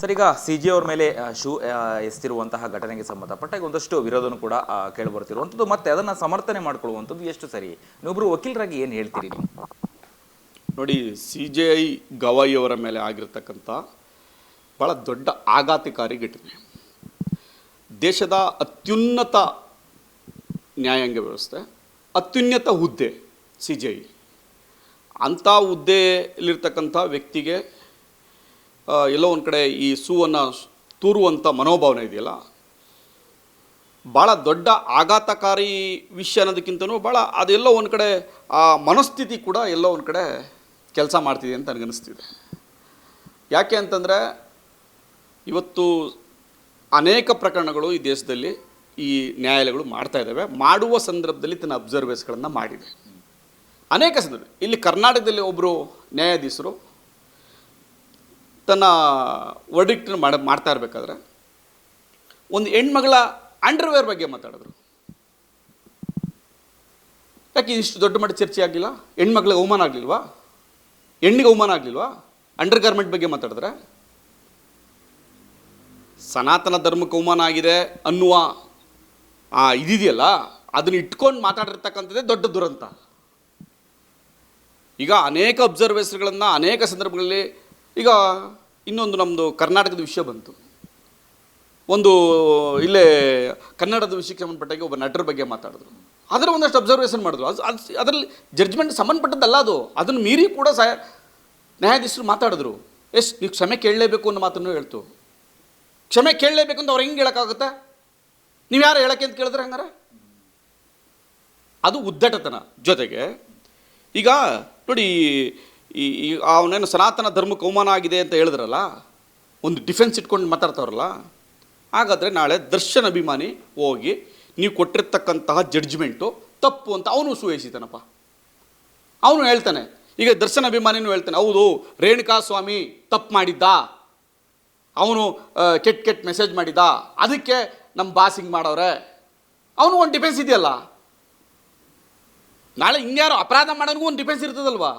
Sir, ಈಗ C G ಅವ್ರ ಮೇಲೆ ಶೂ ಎಸ್ತಿರುವಂತಹ ಘಟನೆಗೆ ಸಂಬಂಧಪಟ್ಟ ಒಂದಷ್ಟು ವಿರೋಧನೂ ಕೂಡ ಕೇಳಿ ಕೇಳಿಬರ್ತಿರುವಂಥದ್ದು. ಮತ್ತೆ ಅದನ್ನ ಸಮರ್ಥನೆ ಮಾಡಿಕೊಳ್ಳುವಂಥದ್ದು ಎಷ್ಟು ಸರಿ? ನೀವೊಬ್ಬರು ವಕೀಲರಾಗಿ ಏನು ಹೇಳ್ತೀರಿ ನೋಡಿ, ಸಿ ಜೆ ಐ ಗವಾಯಿಯವರ ಮೇಲೆ ಆಗಿರತಕ್ಕಂಥ ಭಾಳ ದೊಡ್ಡ ಆಘಾತಕಾರಿ ಘಟನೆ. ದೇಶದ ಅತ್ಯುನ್ನತ ನ್ಯಾಯಾಂಗ ವ್ಯವಸ್ಥೆ, ಅತ್ಯುನ್ನತ ಹುದ್ದೆ ಸಿ ಜೆ ಐ. ಅಂಥ ಹುದ್ದೆಯಲ್ಲಿರ್ತಕ್ಕಂಥ ವ್ಯಕ್ತಿಗೆ ಎಲ್ಲೋ ಒಂದು ಕಡೆ ಈ ಸೂವನ್ನು ತೂರುವಂಥ ಮನೋಭಾವನೆ ಇದೆಯಲ್ಲ? ಭಾಳ ದೊಡ್ಡ ಆಘಾತಕಾರಿ ವಿಷಯ ಅನ್ನೋದಕ್ಕಿಂತನೂ ಭಾಳ ಅದೆಲ್ಲೋ ಒಂದು ಕಡೆ ಆ ಮನಸ್ಥಿತಿ ಕೂಡ ಎಲ್ಲೋ ಒಂದು ಕಡೆ ಕೆಲಸ ಮಾಡ್ತಿದೆ ಅಂತ ನನಗನ್ನಿಸ್ತಿದೆ. ಯಾಕೆ ಅಂತಂದರೆ ಇವತ್ತು ಅನೇಕ ಪ್ರಕರಣಗಳು ಈ ದೇಶದಲ್ಲಿ ಈ ನ್ಯಾಯಾಲಯಗಳು ಮಾಡ್ತಾ ಇದ್ದಾವೆ. ಮಾಡುವ ಸಂದರ್ಭದಲ್ಲಿ ತನ್ನ ಅಬ್ಸರ್ವೇಸ್ಗಳನ್ನು ಮಾಡಿದೆ. ಅನೇಕ ಸಂದರ್ಭ ಇಲ್ಲಿ ಕರ್ನಾಟಕದಲ್ಲಿ ಒಬ್ಬರು ನ್ಯಾಯಾಧೀಶರು ತನ್ನ ವರ್ಡಿಕ್ಟನ್ನು ಮಾಡ, ಮಾಡ್ತಾ ಇರಬೇಕಾದ್ರೆ ಒಂದು ಹೆಣ್ಮಗಳ ಅಂಡರ್ವೇರ್ ಬಗ್ಗೆ ಮಾತಾಡಿದ್ರು. ಯಾಕೆ ಇಷ್ಟು ದೊಡ್ಡ ಮಟ್ಟ ಚರ್ಚೆ ಆಗಲಿಲ್ಲ ಹೆಣ್ಮಕ್ಳಿಗೆ ಅವಮಾನ ಆಗಲಿಲ್ವಾ? ಹೆಣ್ಣಿಗೆ ಅವಮಾನ ಆಗಲಿಲ್ವಾ? ಅಂಡರ್ ಗಾರ್ಮೆಂಟ್ ಬಗ್ಗೆ ಮಾತಾಡಿದ್ರೆ ಸನಾತನ ಧರ್ಮಕ್ಕೆ ಅವಮಾನ ಆಗಿದೆ ಅನ್ನುವ ಆ ಇದಿದೆಯಲ್ಲ, ಅದನ್ನ ಇಟ್ಕೊಂಡು ಮಾತಾಡಿರ್ತಕ್ಕಂಥದ್ದೇ ದೊಡ್ಡ ದುರಂತ. ಈಗ ಅನೇಕ ಅಬ್ಸರ್ವೇಷನ್ಗಳನ್ನು ಅನೇಕ ಸಂದರ್ಭಗಳಲ್ಲಿ ಈಗ ಇನ್ನೊಂದು ನಮ್ಮದು ಕರ್ನಾಟಕದ ವಿಷಯ ಬಂತು. ಒಂದು ಇಲ್ಲೇ ಕನ್ನಡದ ವಿಷಯಕ್ಕೆ ಸಂಬಂಧಪಟ್ಟಾಗೆ ಒಬ್ಬ ನಟರ ಬಗ್ಗೆ ಮಾತಾಡಿದ್ರು. ಅದರ ಒಂದಷ್ಟು ಅಬ್ಸರ್ವೇಷನ್ ಮಾಡಿದ್ರು. ಅದು ಅದು, ಅದರಲ್ಲಿ ಜಡ್ಜ್ಮೆಂಟ್ ಸಂಬಂಧಪಟ್ಟದ್ದಲ್ಲ ಅದು. ಅದನ್ನು ಮೀರಿ ಕೂಡ ಸಹ ನ್ಯಾಯಾಧೀಶರು ಮಾತಾಡಿದ್ರು. ಎಸ್, ನೀವು ಕ್ಷಮೆ ಕೇಳಲೇಬೇಕು ಅನ್ನೋ ಮಾತನ್ನು ಹೇಳ್ತು. ಕ್ಷಮೆ ಕೇಳಲೇಬೇಕು ಅಂತ ಅವ್ರು ಹೆಂಗೆ ಹೇಳೋಕ್ಕಾಗುತ್ತೆ? ನೀವು ಯಾರು ಹೇಳಕ್ಕೆ ಅಂತ ಕೇಳಿದ್ರೆ ಹಂಗಾರೆ? ಅದು ಉದ್ದಟತನ ಜೊತೆಗೆ. ಈಗ ನೋಡಿ ಈ ಈ ಅವನೇನು ಸನಾತನ ಧರ್ಮಕ್ಕೆ ಅವಮಾನ ಆಗಿದೆ ಅಂತ ಹೇಳಿದ್ರಲ್ಲ, ಒಂದು ಡಿಫೆನ್ಸ್ ಇಟ್ಕೊಂಡು ಮಾತಾಡ್ತಾವ್ರಲ್ಲ, ಹಾಗಾದರೆ ನಾಳೆ ದರ್ಶನ್ ಅಭಿಮಾನಿ ಹೋಗಿ ನೀವು ಕೊಟ್ಟಿರ್ತಕ್ಕಂತಹ ಜಡ್ಜ್ಮೆಂಟು ತಪ್ಪು ಅಂತ ಅವನು ಸುವೇಸಿತಾನಪ್ಪ ಅವನು ಹೇಳ್ತಾನೆ, ಈಗ ದರ್ಶನ್ ಅಭಿಮಾನಿನೂ ಹೇಳ್ತಾನೆ, ಹೌದು, ರೇಣುಕಾ ಸ್ವಾಮಿ ತಪ್ಪು ಮಾಡಿದ್ದ? ಅವನು ಕೆಟ್ಟ ಕೆಟ್ಟ ಮೆಸೇಜ್ ಮಾಡಿದ್ದ? ಅದಕ್ಕೆ ನಮ್ಮ ಬಾಸ್ ಹಿಂಗೆ ಮಾಡವ್ರೆ ಅವನು ಒಂದು ಡಿಫೆನ್ಸ್ ಇದೆಯಲ್ಲ. ನಾಳೆ ಇನ್ಯಾರು ಅಪರಾಧ ಮಾಡೋನಿಗೂ ಒಂದು ಡಿಫೆನ್ಸ್ ಇರ್ತದಲ್ವಾ?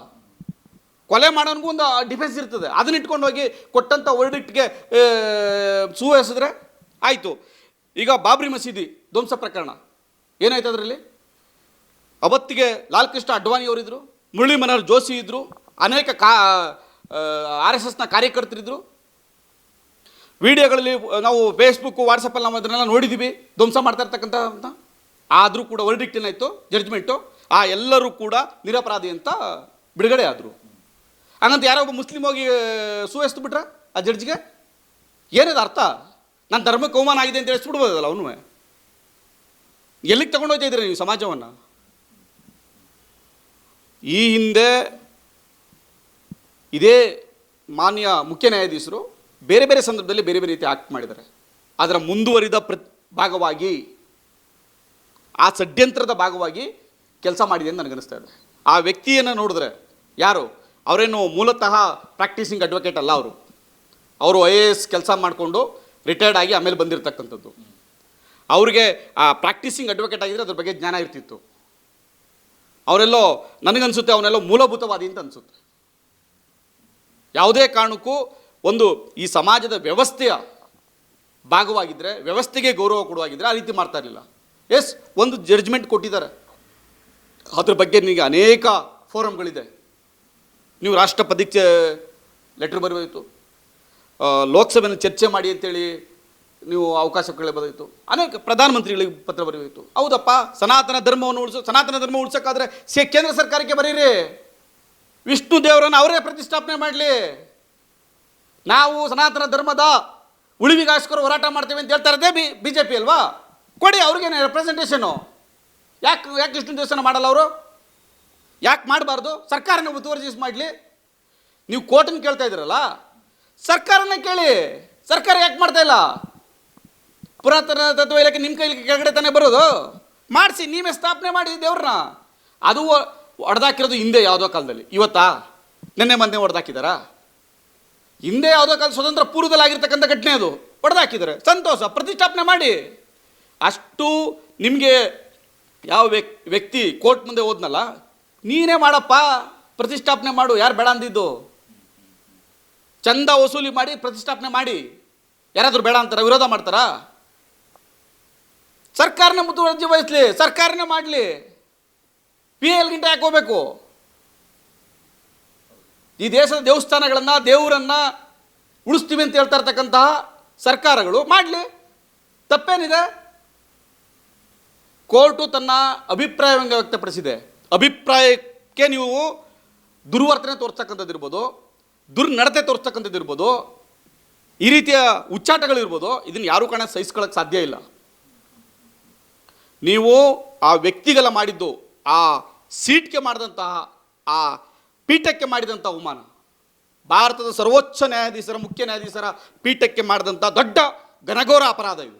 ಕೊಲೆ ಮಾಡೋನಿಗೂ ಒಂದು ಡಿಫೆನ್ಸ್ ಇರ್ತದೆ. ಅದನ್ನ ಇಟ್ಕೊಂಡು ಹೋಗಿ ಕೊಟ್ಟಂಥ ವರ್ಡಿಕ್ಟ್ಗೆ ಸೂ ಎಸಿದ್ರೆ ಆಯಿತು. ಈಗ ಬಾಬ್ರಿ ಮಸೀದಿ ಧ್ವಂಸ ಪ್ರಕರಣ. ಏನಾಯ್ತು ಅದರಲ್ಲಿ? ಅವತ್ತಿಗೆ ಲಾಲ್ಕೃಷ್ಣ ಕೃಷ್ಣ ಅಡ್ವಾಣಿಯವರಿದ್ದರು ಮುರಳಿ ಮನೋಹರ್ ಜೋಶಿ ಇದ್ದರು ಅನೇಕ ಕಾ ಆರ್ ಎಸ್ ಎಸ್ನ ಕಾರ್ಯಕರ್ತರಿದ್ದರು ವಿಡಿಯೋಗಳಲ್ಲಿ ನಾವು ಫೇಸ್ಬುಕ್ಕು ವಾಟ್ಸಪ್ಪಲ್ಲಿ ನಾವು ಅದನ್ನೆಲ್ಲ ನೋಡಿದ್ದೀವಿ ಧ್ವಂಸ ಮಾಡ್ತಾ ಇರ್ತಕ್ಕಂಥ ಅಂತ ಆದರೂ ಕೂಡ ವರ್ಡಿಕ್ಟ್ ಏನಾಯಿತು? ಜಡ್ಜ್ಮೆಂಟು ಆ ಎಲ್ಲರೂ ಕೂಡ ನಿರಪರಾಧಿ ಅಂತ ಬಿಡುಗಡೆ ಆದರು. ಹಂಗಂತ ಯಾರೋ ಒಬ್ಬ ಮುಸ್ಲಿಂ ಹೋಗಿ ಸುವೆಸ್ತು ಬಿಟ್ರ, ಆ ಜಡ್ಜ್ಗೆ? ಏನದು ಅರ್ಥ? ನನ್ನ ಧರ್ಮಕ್ಕೆ ಅವಮಾನ ಆಗಿದೆ ಅಂತ ಹೇಳಿಸ್ಬಿಡ್ಬೋದಲ್ಲ ಅವನು ಎಲ್ಲಿಗೆ ತಗೊಂಡು ಹೋಗ್ತಾ ಇದ್ದೀರಿ ನೀವು ಸಮಾಜವನ್ನು? ಈ ಹಿಂದೆ ಇದೇ ಮಾನ್ಯ ಮುಖ್ಯ ನ್ಯಾಯಾಧೀಶರು ಬೇರೆ ಬೇರೆ ಸಂದರ್ಭದಲ್ಲಿ ಬೇರೆ ಬೇರೆ ರೀತಿ ಆಕ್ಟ್ ಮಾಡಿದ್ದಾರೆ. ಅದರ ಮುಂದುವರಿದ ಪ್ರ ಭಾಗವಾಗಿ, ಆ ಷಡ್ಯಂತ್ರದ ಭಾಗವಾಗಿ ಕೆಲಸ ಮಾಡಿದೆ ಅಂತ ನನಗನ್ನಿಸ್ತಾ ಇದೆ. ಆ ವ್ಯಕ್ತಿಯನ್ನು ನೋಡಿದ್ರೆ ಯಾರು? ಅವರೇನು ಮೂಲತಃ ಪ್ರಾಕ್ಟೀಸಿಂಗ್ ಅಡ್ವೊಕೇಟ್ ಅಲ್ಲ ಅವರು. ಅವರು ಐ ಎ ಎಸ್ ಕೆಲಸ ಮಾಡಿಕೊಂಡು ರಿಟೈರ್ಡ್ ಆಗಿ ಆಮೇಲೆ ಬಂದಿರತಕ್ಕಂಥದ್ದು. ಅವರಿಗೆ, ಆ ಪ್ರಾಕ್ಟೀಸಿಂಗ್ ಅಡ್ವೊಕೇಟ್ ಆಗಿದ್ರೆ ಅದ್ರ ಬಗ್ಗೆ ಜ್ಞಾನ ಇರ್ತಿತ್ತು. ಅವರೆಲ್ಲೋ, ನನಗನ್ಸುತ್ತೆ ಅವನೆಲ್ಲೋ ಮೂಲಭೂತವಾದಿ ಅಂತ ಅನಿಸುತ್ತೆ. ಯಾವುದೇ ಕಾರಣಕ್ಕೂ ಒಂದು ಈ ಸಮಾಜದ ವ್ಯವಸ್ಥೆಯ ಭಾಗವಾಗಿದ್ದರೆ ವ್ಯವಸ್ಥೆಗೆ ಗೌರವ ಕೊಡುವಾಗಿದ್ದರೆ ಆ ರೀತಿ ಮಾಡ್ತಾ ಇರಲಿಲ್ಲ. ಎಸ್, ಒಂದು ಜಡ್ಜ್ಮೆಂಟ್ ಕೊಟ್ಟಿದ್ದಾರೆ. ಅದ್ರ ಬಗ್ಗೆ ನಿಮಗೆ ಅನೇಕ ಫೋರಮ್ಗಳಿದೆ ನೀವು ರಾಷ್ಟ್ರಪತಿಗೆ ಲೆಟ್ರ್ ಬರಬೇಕಿತ್ತು ಲೋಕಸಭೆಯನ್ನು ಚರ್ಚೆ ಮಾಡಿ ಅಂತೇಳಿ ನೀವು ಅವಕಾಶ ಕೇಳಬೋದಾಯಿತು ಅನೇಕ ಪ್ರಧಾನಮಂತ್ರಿಗಳಿಗೆ ಪತ್ರ ಬರೆಯಬೇಕು ಹೌದಪ್ಪ, ಸನಾತನ ಧರ್ಮವನ್ನು ಉಳಿಸೋ, ಸನಾತನ ಧರ್ಮ ಉಳಿಸೋಕ್ಕಾದ್ರೆ ಸೇ ಕೇಂದ್ರ ಸರ್ಕಾರಕ್ಕೆ ಬರೀರಿ. ವಿಷ್ಣು ದೇವರನ್ನು ಅವರೇ ಪ್ರತಿಷ್ಠಾಪನೆ ಮಾಡಲಿ. ನಾವು ಸನಾತನ ಧರ್ಮದ ಉಳಿವಿಗಾಸ್ಕರ ಹೋರಾಟ ಮಾಡ್ತೇವೆ ಅಂತ ಹೇಳ್ತಾ ಇರೋದೇ ಬಿ ಬಿ ಜೆ ಪಿ ಅಲ್ವಾ? ಕೊಡಿ ಅವ್ರಿಗೇನು ರೆಪ್ರೆಸೆಂಟೇಷನು ಯಾಕೆ ಯಾಕೆ ವಿಷ್ಣು ದೇವಸ್ಥಾನ ಮಾಡಲ್ಲ ಅವರು? ಯಾಕೆ ಮಾಡಬಾರ್ದು? ಸರ್ಕಾರನ ತೋರ್ಜಿಸ್ ಮಾಡಲಿ. ನೀವು ಕೋರ್ಟನ್ನು ಕೇಳ್ತಾ ಇದ್ದೀರಲ್ಲ? ಸರ್ಕಾರನ ಕೇಳಿ. ಸರ್ಕಾರ ಯಾಕೆ ಮಾಡ್ತಾ ಇಲ್ಲ? ಪುರಾತನ ತತ್ವ ಇಲಾಖೆ ನಿಮ್ಮ ಕೈಲಿ ಕೆಳಗಡೆ ತಾನೇ ಬರೋದು? ಮಾಡಿಸಿ, ನೀವೇ ಸ್ಥಾಪನೆ ಮಾಡಿ ದೇವ್ರನ್ನ. ಅದು ಹೊಡೆದಾಕಿರೋದು ಹಿಂದೆ ಯಾವುದೋ ಕಾಲದಲ್ಲಿ. ಇವತ್ತಾ? ನಿನ್ನೆ ಮೊನ್ನೆ ಹೊಡೆದಾಕಿದಾರಾ ಹಿಂದೆ ಯಾವುದೋ ಕಾಲ ಸ್ವತಂತ್ರ ಪೂರ್ವದಲ್ಲಿ ಆಗಿರ್ತಕ್ಕಂಥ ಘಟನೆ ಅದು. ಹೊಡೆದಾಕಿದ್ದಾರೆ ಸಂತೋಷ, ಪ್ರತಿಷ್ಠಾಪನೆ ಮಾಡಿ. ಅಷ್ಟು ನಿಮಗೆ ಯಾವ ವ್ಯಕ್ ವ್ಯಕ್ತಿ ಕೋರ್ಟ್ ಮುಂದೆ ಹೋದ್ನಲ್ಲ ನೀನೇ ಮಾಡಪ್ಪ, ಪ್ರತಿಷ್ಠಾಪನೆ ಮಾಡು, ಯಾರು ಬೇಡ ಅಂದಿದ್ದು? ಚಂದ ವಸೂಲಿ ಮಾಡಿ, ಪ್ರತಿಷ್ಠಾಪನೆ ಮಾಡಿ. ಯಾರಾದರೂ ಬೇಡ ಅಂತಾರ, ವಿರೋಧ ಮಾಡ್ತಾರಾ? ಸರ್ಕಾರನ ಮುತುವರ್ಜಿ ವಹಿಸ್ಲಿ, ಸರ್ಕಾರನೇ ಮಾಡಲಿ. ಪಿ ಎಲ್ ಗಿಂಟ ಯಾಕೆ ಹೋಗ್ಬೇಕು? ಈ ದೇಶದ ದೇವಸ್ಥಾನಗಳನ್ನು, ದೇವರನ್ನ ಉಳಿಸ್ತೀವಿ ಅಂತ ಹೇಳ್ತಾ ಇರ್ತಕ್ಕಂತಹ ಸರ್ಕಾರಗಳು ಮಾಡಲಿ. ತಪ್ಪೇನಿದೆ? ಕೋರ್ಟು ತನ್ನ ಅಭಿಪ್ರಾಯವನ್ನು ವ್ಯಕ್ತಪಡಿಸಿದೆ. ಅಭಿಪ್ರಾಯಕ್ಕೆ ನೀವು ದುರ್ವರ್ತನೆ ತೋರಿಸ್ತಕ್ಕಂಥದ್ದು ಇರ್ಬೋದು, ದುರ್ನಡತೆ ತೋರಿಸ್ತಕ್ಕಂಥದ್ದು ಇರ್ಬೋದು, ಈ ರೀತಿಯ ಉಚ್ಚಾಟಗಳಿರ್ಬೋದು ಇದನ್ನು ಯಾರೂ ಕಾಣ ಸಹಿಸ್ಕೊಳ್ಳೋಕೆ ಸಾಧ್ಯ ಇಲ್ಲ. ನೀವು ಆ ವ್ಯಕ್ತಿಗಳ ಮಾಡಿದ್ದು, ಆ ಸೀಟ್ಗೆ ಮಾಡಿದಂತಹ, ಆ ಪೀಠಕ್ಕೆ ಮಾಡಿದಂಥ ಅವಮಾನ. ಭಾರತದ ಸರ್ವೋಚ್ಚ ನ್ಯಾಯಾಧೀಶರ, ಮುಖ್ಯ ನ್ಯಾಯಾಧೀಶರ ಪೀಠಕ್ಕೆ ಮಾಡಿದಂಥ ದೊಡ್ಡ ಘನಘೋರ ಅಪರಾಧ ಇದು.